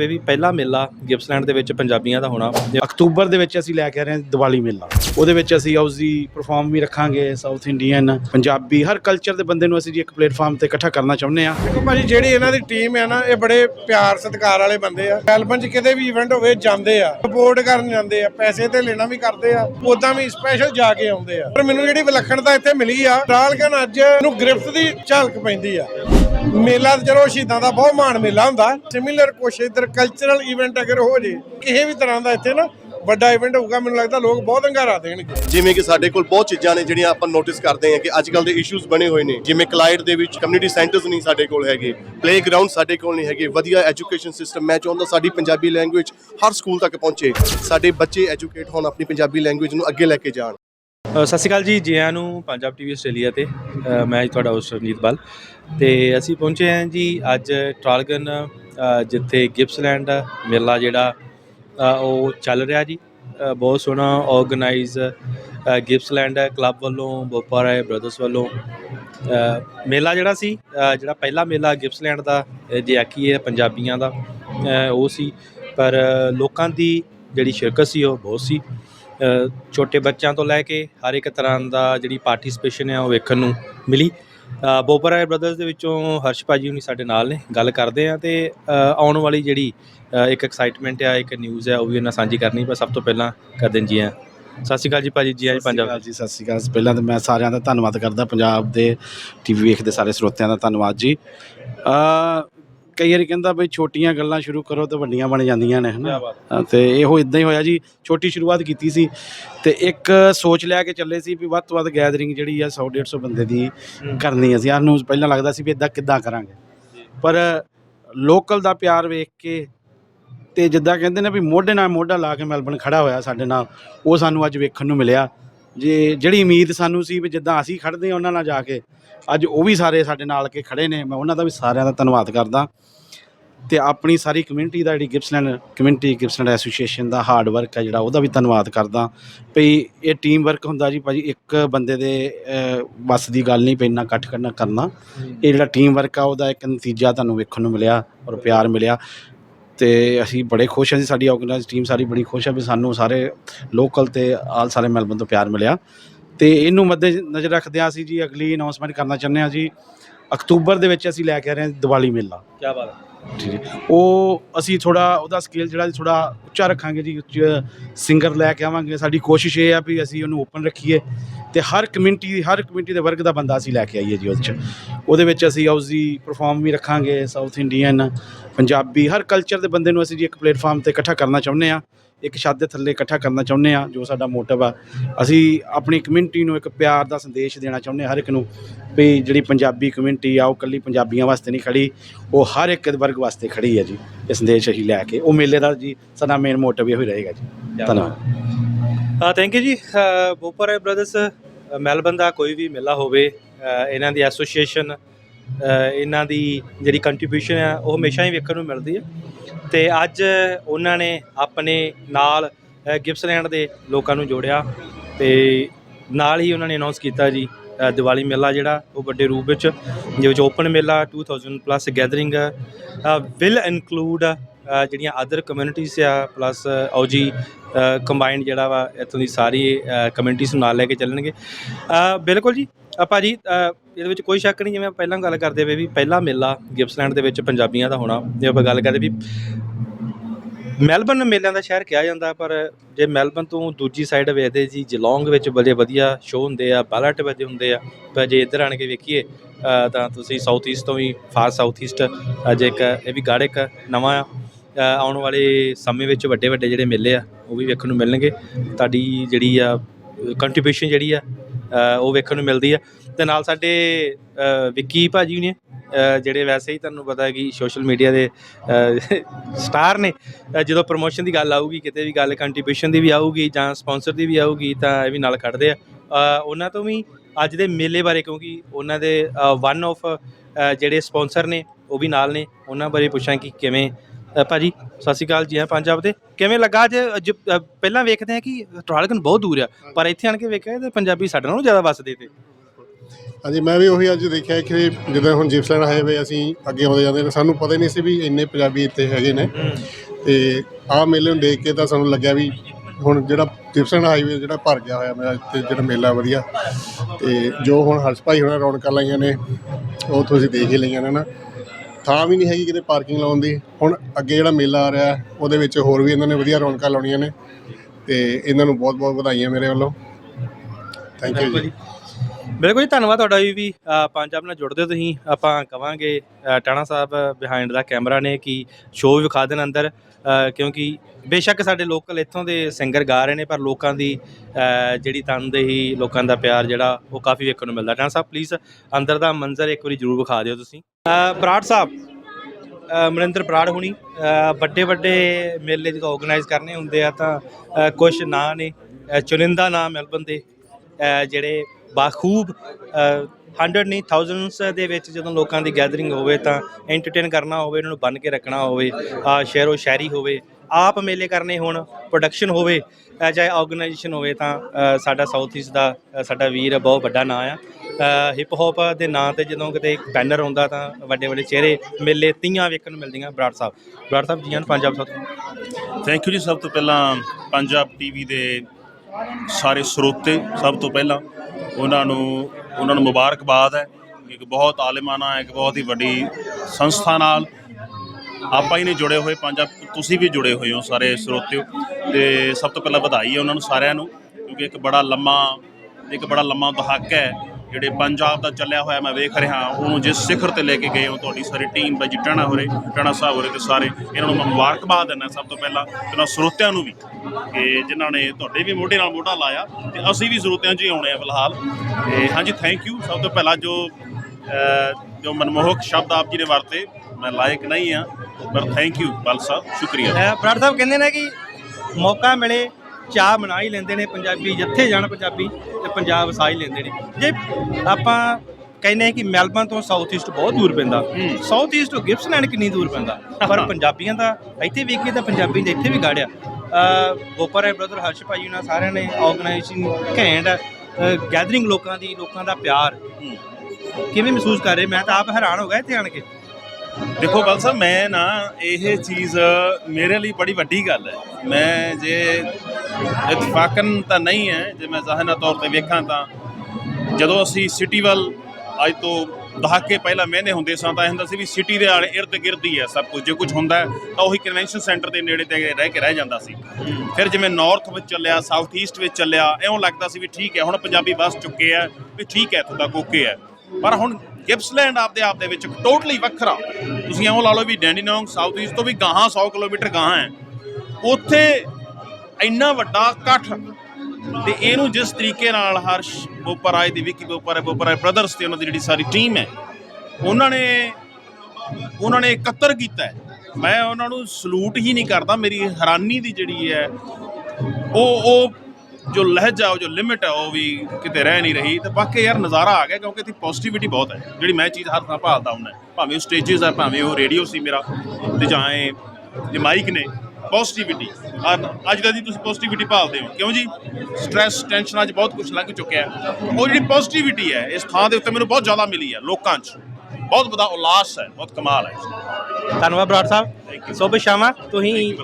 ਇਹ ਵੀ ਪਹਿਲਾ ਮੇਲਾ ਗਿਪਸਲੈਂਡ ਦੇ ਵਿੱਚ ਪੰਜਾਬੀਆਂ ਦਾ ਹੋਣਾ। ਅਕਤੂਬਰ ਦੇ ਵਿੱਚ ਅਸੀਂ ਲੈ ਕੇ ਆ ਰਹੇ ਹਾਂ ਦੀਵਾਲੀ ਮੇਲਾ। ਉਹਦੇ ਵਿੱਚ ਅਸੀਂ ਹਾਊਸ ਦੀ ਪਰਫਾਰਮ ਵੀ ਰੱਖਾਂਗੇ ਸਾਊਥ ਇੰਡੀਅਨ ਪੰਜਾਬੀ, ਹਰ ਕਲਚਰ ਦੇ ਬੰਦੇ ਨੂੰ ਅਸੀਂ ਜੀ ਇੱਕ ਪਲੇਟਫਾਰਮ ਤੇ ਇਕੱਠਾ ਕਰਨਾ ਚਾਹੁੰਦੇ ਆ ਦੇਖੋ ਭਾਜੀ, ਜਿਹੜੀ ਇਹਨਾਂ ਦੀ ਟੀਮ ਹੈ ਨਾ, ਇਹ ਬੜੇ ਪਿਆਰ, ਸਤਿਕਾਰ ਵਾਲੇ ਬੰਦੇ ਆ। ਮੈਲਬਨ 'ਚ ਕਿਤੇ ਵੀ ਇਵੈਂਟ ਹੋਵੇ, ਜਾਂਦੇ ਆ। ਸਪੋਰਟ ਕਰਨ ਜਾਂਦੇ ਆ, ਪੈਸੇ ਤੇ ਲੈਣਾ ਵੀ ਕਰਦੇ ਆ। ਉਦਾਂ ਵੀ ਸਪੈਸ਼ਲ ਜਾ ਕੇ ਆਉਂਦੇ ਆ। ਪਰ ਮੈਨੂੰ ਜਿਹੜੀ ਵਿਲੱਖਣਤਾ ਇੱਥੇ ਮਿਲੀ ਆ ਟਰਾਲਕਨ ਅੱਜ ਨੂੰ ਗ੍ਰਿਫਤ ਦੀ ਝਲਕ ਪੈਂਦੀ ਆ। ਮੇਲਾ ਜਦੋਂ ਸ਼ਹੀਦਾਂ ਦਾ ਬਹੁਤ ਮਾਣ ਮੇਲਾ ਹੁੰਦਾ। ਸਿਮਿਲਰ ਕੁਛ ਇਧਰ ਕਲਚਰਲ ਈਵੈਂਟ ਅਗਰ ਹੋ ਜੇ, ਕਿਸੇ ਵੀ ਤਰ੍ਹਾਂ ਦਾ ਇੱਥੇ ਨਾ ਵੱਡਾ ਇਵੈਂਟ ਹੋਊਗਾ, ਮੈਨੂੰ ਲੱਗਦਾ ਲੋਕ ਬਹੁਤ ਹੰਗਾਰਾ ਦੇਣਗੇ। ਜਿਵੇਂ ਕਿ ਸਾਡੇ ਕੋਲ ਬਹੁਤ ਚੀਜ਼ਾਂ ਨੇ ਜਿਹੜੀਆਂ ਆਪਾਂ ਨੋਟਿਸ ਕਰਦੇ ਹਾਂ ਕਿ ਅੱਜ ਕੱਲ ਦੇ ਇਸ਼ੂਜ਼ ਬਣੇ ਹੋਏ ਨੇ। ਜਿਵੇਂ ਕਲਾਈਡ ਦੇ ਵਿੱਚ ਕਮਿਊਨਿਟੀ ਸੈਂਟਰਸ ਨਹੀਂ ਸਾਡੇ ਕੋਲ ਹੈਗੇ ਪਲੇਗਰਾਉਂਡ ਸਾਡੇ ਕੋਲ ਨਹੀਂ ਹੈਗੇ, ਵਧੀਆ ਐਜੂਕੇਸ਼ਨ ਸਿਸਟਮ ਮੈਂ ਚਾਹੁੰਦਾ ਸਾਡੀ ਪੰਜਾਬੀ ਲੈਂਗੁਏਜ ਹਰ ਸਕੂਲ ਤੱਕ ਪਹੁੰਚੇ। ਸਾਡੇ ਬੱਚੇ ਐਜੂਕੇਟ ਹੋਣ ਆਪਣੀ ਪੰਜਾਬੀ ਲੈਂਗੁਏਜ ਨੂੰ ਅੱਗੇ ਲੈ ਕੇ ਜਾਣ। ਸਤਿ ਸ਼੍ਰੀ ਅਕਾਲ ਜੀ ਜੀ ਆਇਆਂ ਨੂੰ ਪੰਜਾਬ ਟੀਵੀ ਆਸਟ੍ਰੇਲੀਆ ਤੇ। ਅ, ਮੈਂ ਤੁਹਾਡਾ ਹੋਸਟ ਰਵਨੀਤ ਬਲ। ਤੇ ਅਸੀਂ ਪਹੁੰਚੇ ਹਾਂ ਜੀ ਅੱਜ ਟਰਾਲਗਨ ਅ, ਜਿੱਥੇ ਗਿਪਸਲੈਂਡ ਮੇਲਾ ਜਿਹੜਾ ਅ, ਉਹ ਚੱਲ ਰਿਹਾ ਜੀ। ਅ, ਬਹੁਤ ਸੋਹਣਾ ਆਰਗੇਨਾਈਜ਼ ਗਿਪਸਲੈਂਡ ਕਲੱਬ ਵੱਲੋਂ ਬੋਪਾ ਰਾਏ ਬ੍ਰਦਰਸ ਵੱਲੋਂ ਅ, ਮੇਲਾ ਜਿਹੜਾ ਸੀ ਅ, ਜਿਹੜਾ ਪਹਿਲਾ ਮੇਲਾ ਗਿਪਸਲੈਂਡ ਦਾ ਅ, ਜੇ ਆਖੀਏ ਪੰਜਾਬੀਆਂ ਦਾ ਅ, ਉਹ ਸੀ। ਪਰ ਲੋਕਾਂ ਦੀ ਜਿਹੜੀ ਸ਼ਿਰਕਤ ਸੀ ਉਹ ਬਹੁਤ ਸੀ। ਛੋਟੇ ਬੱਚਿਆਂ ਤੋਂ ਲੈ ਕੇ ਹਰ ਇੱਕ ਤਰ੍ਹਾਂ ਦਾ ਜਿਹੜੀ ਪਾਰਟਿਸਿਪੇਸ਼ਨ ਹੈ ਉਹ ਵੇਖਣ ਨੂੰ ਮਿਲੀ। ਅ, ਬੋਪਰ ਬ੍ਰਦਰਸ ਦੇ ਵਿੱਚੋਂ ਹਰਸ਼ ਭਾਜੀ ਹੁਣੀ ਸਾਡੇ ਨਾਲ ਨੇ ਗੱਲ ਕਰਦੇ ਆ ਤੇ ਆਉਣ ਵਾਲੀ ਜਿਹੜੀ ਇੱਕ ਐਕਸਾਈਟਮੈਂਟ ਆ ਇੱਕ ਨਿਊਜ਼ ਆ ਉਹ ਵੀ ਉਹਨਾਂ ਸਾਂਝੀ ਕਰਨੀ ਪਰ ਸਭ ਤੋਂ ਪਹਿਲਾਂ ਕਰਦੇ ਜੀ ਆ ਸਤਿ ਸ਼੍ਰੀ ਅਕਾਲ ਜੀ ਭਾਜੀ ਜੀ ਆਏ ਸਤਿ ਸ਼੍ਰੀ ਪੰਜਾਬ ਜੀ ਸਤਿ ਸ਼੍ਰੀ ਅਕਾਲ ਪਹਿਲਾਂ ਤਾਂ ਮੈਂ ਸਾਰਿਆਂ ਦਾ ਧੰਨਵਾਦ ਕਰਦਾ ਪੰਜਾਬ ਦੇ ਟੀਵੀ ਵੇਖਦੇ ਸਾਰੇ ਸਰੋਤਿਆਂ ਦਾ ਧੰਨਵਾਦ ਜੀ। ਕਈ ਵਾਰੀ ਕਹਿੰਦਾ ਬਈ ਛੋਟੀਆਂ ਗੱਲਾਂ ਸ਼ੁਰੂ ਕਰੋ ਤੇ ਵੱਡੀਆਂ ਬਣ ਜਾਂਦੀਆਂ ਨੇ ਹਨਾ? ਅ, ਤੇ ਇਹੋ ਇਦਾਂ ਹੀ ਹੋਇਆ ਜੀ ਛੋਟੀ ਸ਼ੁਰੂਆਤ ਕੀਤੀ ਸੀ ਤੇ ਇੱਕ ਸੋਚ ਲੈ ਕੇ ਚੱਲੇ ਸੀ ਵੀ ਵੱਧ ਤੋਂ ਵੱਧ ਗੈਦਰਿੰਗ ਜਿਹੜੀ ਆ 100 150 ਬੰਦੇ ਦੀ ਕਰਨੀ ਅਸੀਂ ਸਾਨੂੰ ਪਹਿਲਾਂ ਲੱਗਦਾ ਸੀ ਵੀ ਇਦਾਂ ਕਿੱਦਾਂ ਕਰਾਂਗੇ। ਪਰ ਲੋਕਲ ਦਾ ਪਿਆਰ ਵੇਖ ਕੇ ਤੇ ਜਿੱਦਾਂ ਕਹਿੰਦੇ ਨੇ ਵੀ ਮੋਢੇ ਨਾਲ ਮੋਢਾ ਲਾ ਕੇ ਮੈਲਬਨ ਖੜਾ ਹੋਇਆ ਸਾਡੇ ਨਾਲ ਉਹ ਸਾਨੂੰ ਅੱਜ ਵੇਖਣ ਨੂੰ ਮਿਲਿਆ। ਜੇ ਜਿਹੜੀ ਉਮੀਦ ਸਾਨੂੰ ਸੀ ਵੀ ਜਿੱਦਾਂ ਅਸੀਂ ਖੜਦੇ ਹਾਂ ਉਹਨਾਂ ਨਾਲ ਜਾ ਕੇ ਅੱਜ ਉਹ ਵੀ ਸਾਰੇ ਸਾਡੇ ਨਾਲ ਕੇ ਖੜੇ ਨੇ ਮੈਂ ਉਹਨਾਂ ਦਾ ਵੀ ਸਾਰਿਆਂ ਦਾ ਧੰਨਵਾਦ ਕਰਦਾ। ਤੇ ਆਪਣੀ ਸਾਰੀ ਕਮਿਊਨਿਟੀ ਦਾ ਜਿਹੜੀ ਗਿਪਸਲੈਂਡ ਕਮਿਊਨਿਟੀ ਗਿਪਸਲੈਂਡ ਐਸੋਸੀਏਸ਼ਨ ਦਾ ਹਾਰਡ ਵਰਕ ਹੈ ਜਿਹੜਾ ਉਹਦਾ ਵੀ ਧੰਨਵਾਦ ਕਰਦਾ। ਭਈ ਇਹ ਟੀਮ ਵਰਕ ਹੁੰਦਾ ਜੀ ਭਾਜੀ ਇੱਕ ਬੰਦੇ ਦੇ ਅਹ, ਵੱਸ ਦੀ ਗੱਲ ਨਹੀਂ ਪੈਣਾ ਇਕੱਠ ਕਰਨਾ ਕਰਨਾ। ਇਹ ਜਿਹੜਾ ਟੀਮ ਵਰਕ ਆ ਉਹਦਾ ਇੱਕ ਨਤੀਜਾ ਤੁਹਾਨੂੰ ਵੇਖਣ ਨੂੰ ਮਿਲਿਆ ਔਰ ਪਿਆਰ ਮਿਲਿਆ। ਤੇ ਅਸੀਂ ਬੜੇ ਖੁਸ਼ ਹਾਂ ਜੀ ਸਾਡੀ ਆਰਗੇਨਾਈਜ਼ ਟੀਮ ਸਾਰੀ ਬੜੀ ਖੁਸ਼ ਹੈ ਵੀ ਸਾਨੂੰ ਸਾਰੇ ਲੋਕਲ ਤੇ ਆਲ ਸਾਰੇ ਮੈਲਬਨ ਤੋਂ ਪਿਆਰ ਮਿਲਿਆ। ਤੇ ਇਹਨੂੰ ਮੱਦੇ ਨਜ਼ਰ ਰੱਖਦਿਆਂ ਅਸੀਂ ਜੀ ਅਗਲੀ ਅਨਾਉਂਸਮੈਂਟ ਕਰਨਾ ਚਾਹੁੰਦੇ ਹਾਂ ਜੀ। ਅਕਤੂਬਰ ਦੇ ਵਿੱਚ ਅਸੀਂ ਲੈ ਕੇ ਆ ਰਹੇ ਹਾਂ ਦੀਵਾਲੀ ਮੇਲਾ। ਕੀ ਬਾਤ ਹੈ। ਜੀ ਉਹ ਅਸੀਂ ਥੋੜਾ ਉਹਦਾ ਸਕੇਲ ਜਿਹੜਾ ਥੋੜਾ ਉੱਚਾ ਰੱਖਾਂਗੇ ਜੀ ਸਿੰਗਰ ਲੈ ਕੇ ਆਵਾਂਗੇ। ਸਾਡੀ ਕੋਸ਼ਿਸ਼ ਇਹ ਆ ਵੀ ਅਸੀਂ ਉਹਨੂੰ ਓਪਨ ਰੱਖੀਏ ਤੇ ਹਰ ਕਮਿਊਨਿਟੀ ਹਰ ਕਮਿਊਨਿਟੀ ਦੇ ਵਰਗ ਦਾ ਬੰਦਾ ਅਸੀਂ ਲੈ ਕੇ ਆਈਏ ਜੀ ਉਹਦੇ ਚ। ਉਹਦੇ ਵਿੱਚ ਅਸੀਂ ਦੀ ਪਰਫਾਰਮ ਵੀ ਰੱਖਾਂਗੇ ਸਾਊਥ ਇੰਡੀਅਨ ਪੰਜਾਬੀ ਹਰ ਕਲਚਰ ਦੇ ਬੰਦੇ ਨੂੰ ਅਸੀਂ ਜੀ ਇੱਕ ਪਲੇਟਫਾਰਮ ਤੇ ਇਕੱਠਾ ਕਰਨਾ ਚਾਹੁੰਦੇ ਆ ਇੱਕ ਛੱਤ ਦੇ ਥੱਲੇ ਇਕੱਠਾ ਕਰਨਾ ਚਾਹੁੰਦੇ ਆ ਜੋ ਸਾਡਾ ਮੋਟਿਵ ਆ। ਅਸੀਂ ਆਪਣੀ ਕਮਿਊਨਿਟੀ ਨੂੰ ਇੱਕ ਪਿਆਰ ਦਾ ਸੰਦੇਸ਼ ਦੇਣਾ ਚਾਹੁੰਦੇ ਹਾਂ ਹਰ ਇੱਕ ਨੂੰ ਵੀ ਜਿਹੜੀ ਪੰਜਾਬੀ ਕਮਿਊਨਿਟੀ ਆ ਉਹ ਕੱਲੀ ਪੰਜਾਬੀਆਂ ਵਾਸਤੇ ਨਹੀਂ ਖੜੀ ਉਹ ਹਰ ਇੱਕ ਵਰਗ ਵਾਸਤੇ ਖੜੀ ਹੈ ਜੀ। ਇਹ ਸੰਦੇਸ਼ ਅਸੀਂ ਲੈ ਕੇ ਉਹ ਮੇਲੇ ਦਾ ਜੀ ਸਾਡਾ ਮੇਨ ਮੋਟਿਵ ਇਹੋ ਹੀ ਰਹੇਗਾ ਜੀ। ਧੰਨਵਾਦ। ਆ ਥੈਂਕ ਯੂ ਜੀ। ਬੋਪਰ ਬ੍ਰਦਰਸ ਮੈਲਬਨ ਦਾ ਕੋਈ ਵੀ ਮੇਲਾ ਹੋਵੇ ਇਹਨਾਂ ਦੀ ਐਸੋਸੀਏਸ਼ਨ ਇਹਨਾਂ ਦੀ ਜਿਹੜੀ ਕੰਟਰੀਬਿਊਸ਼ਨ ਆ, ਉਹ ਹਮੇਸ਼ਾ ਹੀ ਵੇਖਣ ਨੂੰ ਮਿਲਦੀ ਹੈ ਤੇ ਅੱਜ ਉਹਨਾਂ ਨੇ ਆਪਣੇ ਨਾਲ ਗਿਪਸਲੈਂਡ ਦੇ ਲੋਕਾਂ ਨੂੰ ਜੋੜਿਆ ਤੇ ਨਾਲ ਹੀ ਉਹਨਾਂ ਨੇ ਅਨਾਉਂਸ ਕੀਤਾ ਜੀ ਦੀਵਾਲੀ ਮੇਲਾ ਜਿਹੜਾ, ਉਹ ਵੱਡੇ ਰੂਪ ਵਿੱਚ, ਜਿਹਦੇ ਵਿੱਚ open mela 2000 plus gathering will include ਜਿਹੜੀਆਂ ਅਦਰ ਕਮਿਊਨਿਟੀਜ਼ ਆ ਪਲੱਸ ਔਜੀ ਕੰਬਾਈਨਡ ਜਿਹੜਾ ਵਾ, ਇੱਥੋਂ ਦੀ ਸਾਰੀ ਕਮਿਊਨਿਟੀਜ਼ ਨੂੰ ਨਾਲ ਲੈ ਕੇ ਚੱਲਣਗੇ। ਬਿਲਕੁਲ ਜੀ ਅ, ਭਾਜੀ ਇਹਦੇ ਵਿੱਚ ਕੋਈ ਸ਼ੱਕ ਨਹੀਂ ਜਿਵੇਂ ਪਹਿਲਾਂ ਗੱਲ ਕਰਦੇ ਪਏ ਵੀ ਪਹਿਲਾ ਮੇਲਾ ਗਿਪਸਲੈਂਡ ਦੇ ਵਿੱਚ ਪੰਜਾਬੀਆਂ ਦਾ ਹੋਣਾ ਜੇ ਆਪਾਂ ਗੱਲ ਕਰਦੇ ਵੀ ਮੈਲਬਨ ਮੇਲਿਆਂ ਦਾ ਸ਼ਹਿਰ ਕਿਹਾ ਜਾਂਦਾ ਪਰ ਜੇ ਮੈਲਬਨ ਤੋਂ ਦੂਜੀ ਸਾਈਡ ਵੇਖਦੇ ਜੀ ਜਲੌਂਗ ਵਿੱਚ ਬੜੇ ਵਧੀਆ ਸ਼ੋਅ ਹੁੰਦੇ ਆ ਬਾਲਾਟ ਵਜੇ ਹੁੰਦੇ ਆ ਪਰ ਜੇ ਇੱਧਰ ਆਣ ਕੇ ਵੇਖੀਏ ਤਾਂ ਤੁਸੀਂ ਸਾਊਥ ਈਸਟ ਤੋਂ ਵੀ ਫਾਰ ਸਾਊਥ ਈਸਟ ਅਜੇ ਇੱਕ ਇਹ ਵੀ ਗਾੜ ਇੱਕ ਨਵਾਂ ਆਉਣ ਵਾਲੇ ਸਮੇਂ ਵਿੱਚ ਵੱਡੇ ਵੱਡੇ ਜਿਹੜੇ ਮੇਲੇ ਆ ਉਹ ਵੀ ਵੇਖਣ ਨੂੰ ਮਿਲਣਗੇ। ਤੁਹਾਡੀ ਜਿਹੜੀ ਆ ਕੰਟਰੀਬਿਊਸ਼ਨ ਜਿਹੜੀ ਆ ਉਹ ਵੇਖਣ ਨੂੰ ਮਿਲਦੀ ਆ। ਤੇ ਨਾਲ ਸਾਡੇ ਅ, ਵਿੱਕੀ ਭਾਜੀ ਨੇ ਜਿਹੜੇ ਵੈਸੇ ਹੀ ਤੁਹਾਨੂੰ ਪਤਾ ਹੈ ਕਿ ਸੋਸ਼ਲ ਮੀਡੀਆ ਦੇ ਸਟਾਰ ਨੇ ਜਦੋਂ ਪ੍ਰੋਮੋਸ਼ਨ ਦੀ ਗੱਲ ਆਊਗੀ ਕਿਤੇ ਵੀ ਗੱਲ ਕੰਟਰੀਬਿਊਸ਼ਨ ਦੀ ਵੀ ਆਊਗੀ ਜਾਂ ਸਪਾਂਸਰ ਦੀ ਵੀ ਆਊਗੀ ਤਾਂ ਇਹ ਵੀ ਨਾਲ ਖੜਦੇ ਆ। ਉਹਨਾਂ ਤੋਂ ਵੀ ਅੱਜ ਦੇ ਮੇਲੇ ਬਾਰੇ ਕਿਉਂਕਿ ਉਹਨਾਂ ਦੇ ਵਨ ਆਫ ਜਿਹੜੇ ਸਪਾਂਸਰ ਨੇ ਉਹ ਵੀ ਨਾਲ ਨੇ। ਉਹਨਾਂ ਬਾਰੇ ਪੁੱਛਾਂ ਕਿ ਕਿਵੇਂ ਅ, ਭਾਜੀ ਸਤਿ ਸ਼੍ਰੀ ਅਕਾਲ ਜੀ ਹਾਂ ਪੰਜਾਬ ਦੇ। ਕਿਵੇਂ ਲੱਗਾ ਅੱਜ ਅੱਜ, ਅ, ਪਹਿਲਾਂ ਵੇਖਦੇ ਆ ਕਿ ਟਰਾਲਕਨ ਬਹੁਤ ਦੂਰ ਆ ਪਰ ਇੱਥੇ ਆਣ ਕੇ ਵੇਖਿਆ ਤੇ ਪੰਜਾਬੀ ਸਾਡੇ ਨਾਲੋਂ ਜ਼ਿਆਦਾ ਵੱਸਦੇ ਤੇ। ਹਾਂਜੀ ਮੈਂ ਵੀ ਉਹੀ ਅੱਜ ਦੇਖਿਆ ਕਿ ਜਦੋਂ ਹੁਣ ਜਿਪਸਲੈਂਡ ਹਾਈਵੇ ਅਸੀਂ ਅੱਗੇ ਆਉਂਦੇ ਜਾਂਦੇ ਨੇ ਸਾਨੂੰ ਪਤਾ ਹੀ ਨਹੀਂ ਸੀ ਵੀ ਇੰਨੇ ਪੰਜਾਬੀ ਇੱਥੇ ਹੈਗੇ ਨੇ। ਤੇ ਆਹ ਮੇਲੇ ਨੂੰ ਦੇਖ ਕੇ ਤਾਂ ਸਾਨੂੰ ਲੱਗਿਆ ਵੀ ਹੁਣ ਜਿਹੜਾ ਜਿਪਸਲੈਂਡ ਹਾਈਵੇ ਜਿਹੜਾ ਭਰ ਗਿਆ ਹੋਇਆ ਮੇਰਾ ਇੱਥੇ ਜਿਹੜਾ ਮੇਲਾ ਵਧੀਆ। ਤੇ ਜੋ ਹੁਣ ਹਰਸ਼ ਭਾਈ ਹੁਣਾਂ ਰੌਣਕਾਂ ਲਾਈਆਂ ਨੇ ਉਹ ਤੁਸੀਂ ਦੇਖ ਹੀ ਲਈਆਂ ਨੇ ਨਾ। ਥਾਂ ਵੀ ਨਹੀਂ ਹੈਗੀ ਕਿਤੇ ਪਾਰਕਿੰਗ ਲਾਉਣ ਦੀ। ਹੁਣ ਅੱਗੇ ਜਿਹੜਾ ਮੇਲਾ ਆ ਰਿਹਾ ਉਹਦੇ ਵਿੱਚ ਹੋਰ ਵੀ ਇਹਨਾਂ ਨੇ ਵਧੀਆ ਰੌਣਕਾਂ ਲਾਉਣੀਆਂ ਨੇ। ਤੇ ਇਹਨਾਂ ਨੂੰ ਬਹੁਤ ਬਹੁਤ ਵਧਾਈਆਂ ਮੇਰੇ ਵੱਲੋਂ। ਥੈਂਕ ਯੂ ਜੀ। ਬਿਲਕੁਲ ਜੀ ਧੰਨਵਾਦ ਤੁਹਾਡਾ ਵੀ ਵੀ ਪੰਜਾਬ ਨਾਲ ਜੁੜਦੇ ਹੋ ਤੁਸੀਂ। ਆਪਾਂ ਕਵਾਂਗੇ ਅ, ਟਾਣਾ ਸਾਹਿਬ ਬਿਹਾਈਂਡ ਦਾ ਕੈਮਰਾ ਨੇ ਕਿ ਸ਼ੋਅ ਵੀ ਵਿਖਾ ਦੇਣ ਅੰਦਰ। ਕਿਉਂਕਿ ਬੇਸ਼ੱਕ ਸਾਡੇ ਲੋਕਲ ਇੱਥੋਂ ਦੇ ਸਿੰਗਰ ਗਾ ਰਹੇ ਨੇ ਪਰ ਲੋਕਾਂ ਦੀ ਜਿਹੜੀ ਤਨਦੇਹੀ ਲੋਕਾਂ ਦਾ ਪਿਆਰ ਜਿਹੜਾ ਉਹ ਕਾਫੀ ਵੇਖਣ ਨੂੰ ਮਿਲਦਾ। ਟਾਣਾ ਸਾਹਿਬ ਪਲੀਜ਼ ਅੰਦਰ ਦਾ ਮੰਜ਼ਰ ਇੱਕ ਵਾਰੀ ਜ਼ਰੂਰ ਵਿਖਾ ਦਿਓ ਤੁਸੀਂ। ਬਰਾੜ ਸਾਹਿਬ ਅ, ਮਨਿੰਦਰ ਬਰਾੜ ਹੁਣੀ ਵੱਡੇ ਵੱਡੇ ਮੇਲੇ ਜਦੋਂ ਆਰਗੇਨਾਈਜ਼ ਕਰਨੇ ਹੁੰਦੇ ਆ ਤਾਂ ਅ, ਕੁਛ ਨਾਂ ਨੇ ਅ, ਚੁਣਿੰਦਾ ਨਾਂ ਮੈਲਬਨ ਦੇ ਜਿਹੜੇ ਬਾਖੂਬ 100 ਨਹੀਂ ਥਾਊਜ਼ੈਂਡਸ ਦੇ ਵਿੱਚ ਜਦੋਂ ਲੋਕਾਂ ਦੀ ਗੈਦਰਿੰਗ ਹੋਵੇ ਤਾਂ ਐਂਟਰਟੇਨ ਕਰਨਾ ਹੋਵੇ ਉਹਨਾਂ ਨੂੰ ਬੰਨ ਕੇ ਰੱਖਣਾ ਹੋਵੇ ਸ਼ਹਿਰੋ ਸ਼ਾਇਰੀ ਹੋਵੇ ਆਪ ਮੇਲੇ ਕਰਨੇ ਹੋਣ ਪ੍ਰੋਡਕਸ਼ਨ ਹੋਵੇ ਚਾਹੇ ਆਰਗੇਨਾਈਜੇਸ਼ਨ ਹੋਵੇ ਤਾਂ ਸਾਡਾ ਸਾਊਥ ਈਸਟ ਦਾ ਸਾਡਾ ਵੀਰ ਬਹੁਤ ਵੱਡਾ ਨਾਂ ਆ। ਹਿਪ ਹੌਪ ਦੇ ਨਾਂ ਤੇ ਜਦੋਂ ਕਿਤੇ ਬੈਨਰ ਆਉਂਦਾ ਤਾਂ ਵੱਡੇ ਵੱਡੇ ਚਿਹਰੇ ਮੇਲੇ ਤੀਆਂ ਵੇਖਣ ਨੂੰ ਮਿਲਦੀਆਂ, ਬਰਾੜ ਸਾਹਿਬ। ਬਰਾੜ ਸਾਹਿਬ ਜੀ ਹਨ ਪੰਜਾਬ ਸਾਊਥ ਥੈਂਕ ਯੂ ਜੀ ਸਭ ਤੋਂ ਪਹਿਲਾਂ ਪੰਜਾਬ ਟੀਵੀ ਦੇ ਸਾਰੇ ਸਰੋਤੇ ਸਭ ਤੋਂ ਪਹਿਲਾਂ। ਉਹਨਾਂ ਨੂੰ ਉਹਨਾਂ ਨੂੰ ਮੁਬਾਰਕਬਾਦ ਹੈ। ਇੱਕ ਬਹੁਤ ਆਲਿਮਾਨਾ, ਇੱਕ ਬਹੁਤ ਹੀ ਵੱਡੀ ਸੰਸਥਾ ਨਾਲ ਆਪਾਂ ਹੀ ਨਹੀਂ ਜੁੜੇ ਹੋਏ, ਪੰਜ ਤੁਸੀਂ ਵੀ ਜੁੜੇ ਹੋਏ ਹੋ ਸਾਰੇ ਸਰੋਤਿਓ। ਤੇ ਸਭ ਤੋਂ ਪਹਿਲਾਂ ਵਧਾਈ ਹੈ ਉਹਨਾਂ ਨੂੰ ਸਾਰਿਆਂ ਨੂੰ, ਕਿਉਂਕਿ ਇੱਕ ਬੜਾ ਲੰਮਾ, ਇੱਕ ਬੜਾ ਲੰਮਾ ਦਹਾਕਾ ਹੈ। ਜਿਹੜੇ ਪੰਜਾਬ ਦਾ ਚੱਲਿਆ ਹੋਇਆ ਮੈਂ ਵੇਖ ਰਿਹਾ, ਉਹਨੂੰ ਜਿਸ ਸਿਖਰ ਤੇ ਲੈ ਕੇ ਗਏ ਹੋ ਤੁਹਾਡੀ ਸਾਰੀ ਟੀਮ ਬਾਈ ਜੀ ਟਾਣਾ ਹੋਰੇ ਟਾਣਾ ਸਾਹਿਬ ਹੋਰੇ ਤੇ ਸਾਰੇ, ਇਹਨਾਂ ਨੂੰ ਮੈਂ ਮੁਬਾਰਕਬਾਦ ਦਿੰਦਾ ਸਭ ਤੋਂ ਪਹਿਲਾਂ, ਤੇ ਉਹਨਾਂ ਸਰੋਤਿਆਂ ਨੂੰ ਵੀ, ਕਿ ਜਿਨ੍ਹਾਂ ਨੇ ਤੁਹਾਡੇ ਵੀ ਮੋਢੇ ਨਾਲ ਮੋਢਾ ਲਾਇਆ, ਤੇ ਅਸੀਂ ਵੀ ਸਰੋਤਿਆਂ 'ਚ ਹੀ ਆਉਣੇ ਆ ਫਿਲਹਾਲ। ਤੇ ਹਾਂਜੀ ਥੈਂਕ ਯੂ ਸਭ ਤੋਂ ਪਹਿਲਾਂ ਜੋ ਜੋ ਮਨਮੋਹਕ ਸ਼ਬਦ ਆਪ ਜੀ ਨੇ ਵਰਤੇ ਮੈਂ ਲਾਇਕ ਨਹੀਂ ਆ ਪਰ ਥੈਂਕ ਯੂ ਬਲ ਸਾਹਿਬ ਸ਼ੁਕਰੀਆ। ਬਰਾੜ ਸਾਹਿਬ ਕਹਿੰਦੇ ਨੇ ਕਿ ਮੌਕਾ ਮਿਲੇ ਚਾਹ ਬਣਾ ਹੀ ਲੈਂਦੇ ਨੇ ਪੰਜਾਬੀ ਜਿੱਥੇ ਜਾਣ ਪੰਜਾਬੀ ਤੇ ਪੰਜਾਬ ਵਸਾ ਹੀ ਲੈਂਦੇ ਨੇ। ਜੇ ਆਪਾਂ ਕਹਿੰਦੇ ਕਿ ਮੈਲਬਨ ਤੋਂ ਸਾਊਥ ਈਸਟ ਬਹੁਤ ਦੂਰ ਪੈਂਦਾ। ਸਾਊਥ ਈਸਟ ਤੋਂ ਗਿਪਸਲੈਂਡ ਕਿੰਨੀ ਦੂਰ ਪੈਂਦਾ। ਪਰ ਪੰਜਾਬੀਆਂ ਦਾ ਇੱਥੇ ਵੇਖੀਏ ਤਾਂ ਪੰਜਾਬੀ ਦੇ ਇੱਥੇ ਵੀ ਗਾੜਿਆ ਗੋਪਰ ਹੈ ਬ੍ਰਦਰ ਹਰਸ਼ ਭਾਈ ਉਹਨਾਂ ਸਾਰਿਆਂ ਨੇ ਆਰਗੇਨਾਈਜੇਸ਼ਨ ਘੈਂਟ ਗੈਦਰਿੰਗ ਲੋਕਾਂ ਦੀ ਲੋਕਾਂ ਦਾ ਪਿਆਰ। ਕਿਵੇਂ ਮਹਿਸੂਸ ਕਰ ਰਹੇ? ਮੈਂ ਤਾਂ ਆਪ ਹੈਰਾਨ ਹੋ ਗਿਆ ਇੱਥੇ ਆਣ ਕੇ। ਦੇਖੋ ਗੱਲ ਸਾਹਿਬ ਮੈਂ ਨਾ ਇਹ ਚੀਜ਼ ਮੇਰੇ ਲਈ ਬੜੀ ਵੱਡੀ ਗੱਲ ਹੈ। ਮੈਂ ਜੇ ਇਤਫਾਕਨ ਤਾਂ ਨਹੀਂ ਹੈ, ਜੇ ਮੈਂ ਜ਼ਾਹਨਾ ਤੌਰ ਤੇ ਵੇਖਾਂ ਤਾਂ, ਜਦੋਂ ਅਸੀਂ ਸਿਟੀ ਵੱਲ ਅੱਜ ਤੋਂ ਦਹਾਕੇ ਪਹਿਲਾਂ ਮਹੀਨੇ ਹੁੰਦੇ ਸਾਂ, ਤਾਂ ਇਹ ਹੁੰਦਾ ਸੀ ਵੀ ਸਿਟੀ ਦੇ ਆਲੇ ਇਰਦ ਗਿਰਦ ਹੀ ਹੈ ਸਭ ਕੁਝ। ਜੇ ਕੁਝ ਹੁੰਦਾ ਤਾਂ ਉਹੀ ਕਨਵੈਨਸ਼ਨ ਸੈਂਟਰ ਦੇ ਨੇੜੇ ਤੇ ਰਹਿ ਕੇ ਰਹਿ ਜਾਂਦਾ ਸੀ। ਫਿਰ ਜਿਵੇਂ ਨਾਰਥ ਵਿੱਚ ਚੱਲਿਆ ਸਾਊਥ ਈਸਟ ਵਿੱਚ ਚੱਲਿਆ, ਇਉਂ ਲੱਗਦਾ ਸੀ ਵੀ ਠੀਕ ਹੈ, ਹੁਣ ਪੰਜਾਬੀ ਬਸ ਚੁੱਕੇ ਆ ਵੀ ਠੀਕ ਹੈ ਇੱਥੋਂ ਤੱਕ ਓਕੇ ਹੈ। ਪਰ ਹੁਣ ਗਿਪਸਲੈਂਡ ਆਪਦੇ ਆਪ ਦੇ ਵਿੱਚ ਟੋਟਲੀ ਵੱਖਰਾ। ਤੁਸੀਂ ਇਉਂ ਲਾ ਲਓ ਵੀ ਡੈਂਡੀਨੋਂਗ ਸਾਊਥ ਈਸਟ ਤੋਂ ਵੀ ਗਾਹਾਂ 100 ਕਿਲੋਮੀਟਰ ਗਾਹਾਂ ਹੈ। ਉੱਥੇ ਇੰਨਾ ਵੱਡਾ ਇਕੱਠ ਤੇ ਇਹਨੂੰ ਜਿਸ ਤਰੀਕੇ ਨਾਲ ਹਰਸ਼ ਬੋਪਰਾਏ ਦੀ ਵਿਕੀ ਬੋਪਰਾਏ ਬੋਪਰਾਏ ਬ੍ਰਦਰਸ ਤੇ ਉਹਨਾਂ ਦੀ ਜਿਹੜੀ ਸਾਰੀ ਟੀਮ ਹੈ, ਉਹਨਾਂ ਨੇ ਉਹਨਾਂ ਨੇ ਇਕੱਤਰ ਕੀਤਾ ਹੈ। ਮੈਂ ਉਹਨਾਂ ਨੂੰ ਸਲੂਟ ਹੀ ਨਹੀਂ ਕਰਦਾ, ਮੇਰੀ ਹੈਰਾਨੀ ਦੀ ਜਿਹੜੀ ਹੈ, ਉਹ ਉਹ ਜੋ ਲਹਿਜਾ, ਉਹ ਜੋ ਲਿਮਿਟ ਹੈ ਉਹ ਵੀ ਕਿਤੇ ਰਹਿ ਨਹੀਂ ਰਹੀ। ਤੇ ਬਾਕੀ ਯਾਰ ਨਜ਼ਾਰਾ ਆ ਗਿਆ ਕਿਉਂਕਿ ਇੱਥੇ ਪੋਜ਼ਿਟਿਵਿਟੀ ਬਹੁਤ ਹੈ ਜਿਹੜੀ ਮੈਂ ਚੀਜ਼ ਹਰ ਥਾਂ ਭਾਲਦਾ ਹੁੰਦਾ ਭਾਵੇਂ ਉਹ ਸਟੇजेस ਹੈ ਭਾਵੇਂ ਉਹ ਰੇਡੀਓ ਸੀ ਮੇਰਾ, ਤੇ ਜਾਂ ਇਹ ਮਾਈਕ ਨੇ ਪੋਜ਼ਿਟਿਵਿਟੀ ਅੱਜ ਦਾ ਦੀ ਤੁਸੀਂ ਪੋਜ਼ਿਟਿਵਿਟੀ ਭਾਲਦੇ ਹੋ। ਕਿਉਂ ਜੀ? ਸਟ੍ਰੈਸ ਟੈਨਸ਼ਨ ਅੱਜ ਬਹੁਤ ਕੁਝ ਲੰਘ ਚੁੱਕਿਆ। ਉਹ ਜਿਹੜੀ ਪੋਜ਼ਿਟਿਵਿਟੀ ਹੈ, ਇਸ ਥਾਂ ਦੇ ਉੱਤੇ ਮੈਨੂੰ ਬਹੁਤ ਜ਼ਿਆਦਾ ਮਿਲੀ ਹੈ ਲੋਕਾਂ 'ਚ। ਬਹੁਤ ਬੜਾ ਉਲਾਸ ਹੈ ਬਹੁਤ ਕਮਾਲ ਹੈ ਧੰਨਵਾਦ ਬਰਾੜ ਸਾਹਿਬ. ਸੁਭ ਸ਼ਾਮਾਂ। ਤੁਸੀਂ